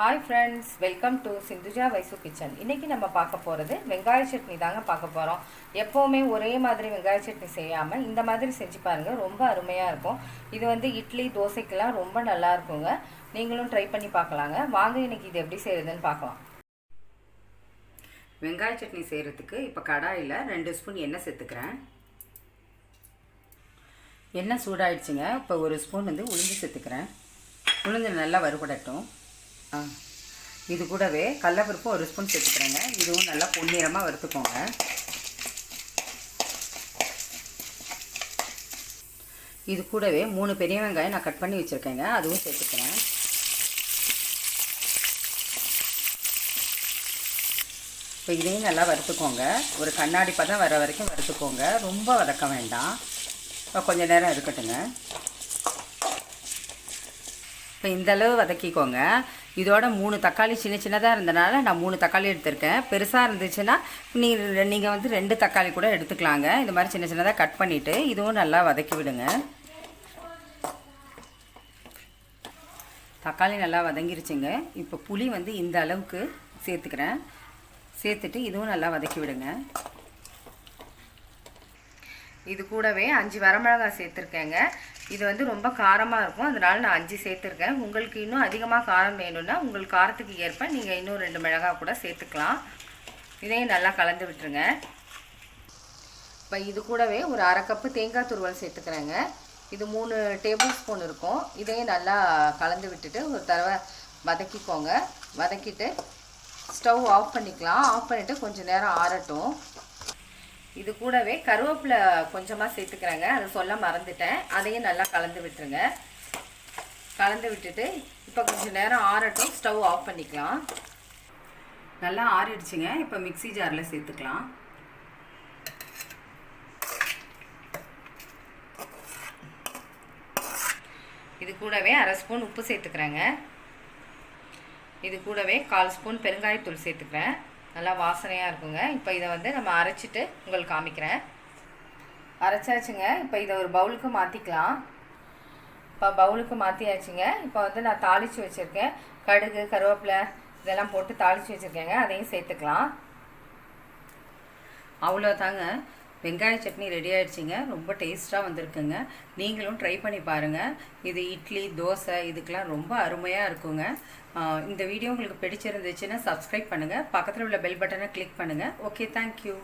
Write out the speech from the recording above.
Hi friends welcome to Sindhuja Vaishu kitchen இன்றைக்கி நம்ம பார்க்க போகிறது வெங்காய சட்னி தாங்க பார்க்க போகிறோம் எப்போவுமே ஒரே மாதிரி வெங்காய சட்னி செய்யாமல் இந்த மாதிரி செஞ்சு பாருங்கள் ரொம்ப அருமையாக இருக்கும். இது வந்து இட்லி தோசைக்கெல்லாம் ரொம்ப நல்லா இருக்குங்க. நீங்களும் ட்ரை பண்ணி பார்க்கலாங்க. வாங்க இன்னைக்கு இது எப்படி செய்கிறதுன்னு பார்க்கலாம். வெங்காய சட்னி செய்கிறதுக்கு இப்போ கடாயில் ரெண்டு ஸ்பூன் எண்ணெய் சேர்த்துக்கிறேன். எண்ணெய் சூடாயிடுச்சுங்க. இப்போ ஒரு ஸ்பூன் வந்து உளுந்து சேர்த்துக்கிறேன். உளுந்து நல்லா வறுபடட்டும். ஆ. இது கூடவே கடலப்பருப்பு ஒரு ஸ்பூன் சேர்த்துக்கிறேங்க. இதுவும் நல்லா பொன்னிறமாக வறுத்துக்கோங்க. இது கூடவே மூணு பெரிய வெங்காயம் நான் கட் பண்ணி வச்சுருக்கேங்க. அதுவும் சேர்த்துக்கிறேன். இப்போ இதையும் நல்லா வறுத்துக்கோங்க. ஒரு கண்ணாடி பதம் வர வரைக்கும் வறுத்துக்கோங்க. ரொம்ப வதக்க வேண்டாம். இப்போ கொஞ்சம் நேரம் இருக்கட்டுங்க. இப்போ இந்தளவு வதக்கிக்கோங்க. இதோட மூணு தக்காளி சின்ன சின்னதாக இருந்தனால நான் மூணு தக்காளி எடுத்திருக்கேன். பெருசாக இருந்துச்சுன்னா நீங்கள் நீங்கள் வந்து ரெண்டு தக்காளி கூட எடுத்துக்கலாங்க. இந்த மாதிரி சின்ன சின்னதாக கட் பண்ணிவிட்டு இதுவும் நல்லா வதக்கி விடுங்க. தக்காளி நல்லா வதங்கிருச்சுங்க. இப்போ புளி வந்து இந்த அளவுக்கு சேர்த்துக்கிறேன். சேர்த்துட்டு இதுவும் நல்லா வதக்கி விடுங்க. இது கூடவே அஞ்சு வரமிளகாய் சேர்த்துருக்கேங்க. இது வந்து ரொம்ப காரமாக இருக்கும். அதனால் நான் அஞ்சு சேர்த்துருக்கேன். உங்களுக்கு இன்னும் அதிகமாக காரம் வேணும்னா உங்கள் காரத்துக்கு ஏற்ப நீங்கள் இன்னும் ரெண்டு மிளகாய் கூட சேர்த்துக்கலாம். இதையும் நல்லா கலந்து விட்டுருங்க. இப்போ இது கூடவே ஒரு அரை கப்பு தேங்காய் துருவல் சேர்த்துக்கிறேங்க. இது மூணு டேபிள் ஸ்பூன் இருக்கும். இதையும் நல்லா கலந்து விட்டுட்டு ஒரு தடவை வதக்கிக்கோங்க. வதக்கிட்டு ஸ்டவ் ஆஃப் பண்ணிக்கலாம். ஆஃப் பண்ணிவிட்டு கொஞ்சம் நேரம் ஆறட்டும். இது கூடவே கருவேப்பிலை கொஞ்சமாக சேர்த்துக்கிறேங்க. அதை சொல்ல மறந்துட்டேன். அதையும் நல்லா கலந்து விட்டுருங்க. கலந்து விட்டுட்டு இப்போ கொஞ்சம் நேரம் ஆறட்டும். ஸ்டவ் ஆஃப் பண்ணிக்கலாம். நல்லா ஆறிடுச்சுங்க. இப்போ மிக்ஸி ஜாரில் சேர்த்துக்கலாம். இது கூடவே அரை ஸ்பூன் உப்பு சேர்த்துக்கிறேங்க. இது கூடவே கால் ஸ்பூன் பெருங்காயத்தூள் சேர்த்துக்கிறேன். நல்லா வாசனையாக இருக்குங்க. இப்போ இதை வந்து நம்ம அரைச்சிட்டு உங்களுக்கு காமிக்கிறேன். அரைச்சாச்சுங்க. இப்போ இதை ஒரு பவுலுக்கு மாற்றிக்கலாம் இப்போ பவுலுக்கு மாற்றியாச்சுங்க இப்போ வந்து நான் தாளித்து வச்சுருக்கேன். கடுகு கருவேப்பிலை இதெல்லாம் போட்டு தாளித்து வச்சுருக்கேங்க. அதையும் சேர்த்துக்கலாம். அவ்வளோதாங்க வெங்காய சட்னி ரெடி ஆயிடுச்சுங்க. ரொம்ப டேஸ்ட்டாக வந்திருக்குங்க. நீங்களும் ட்ரை பண்ணி பாருங்கள் இது இட்லி தோசை இதுக்கெலாம் ரொம்ப அருமையாக இருக்குங்க. இந்த வீடியோ உங்களுக்கு பிடிச்சிருந்துச்சுன்னா சப்ஸ்கிரைப் பண்ணுங்கள் பக்கத்தில் உள்ள பெல் பட்டனை கிளிக் பண்ணுங்கள் ஓகே தேங்க்யூ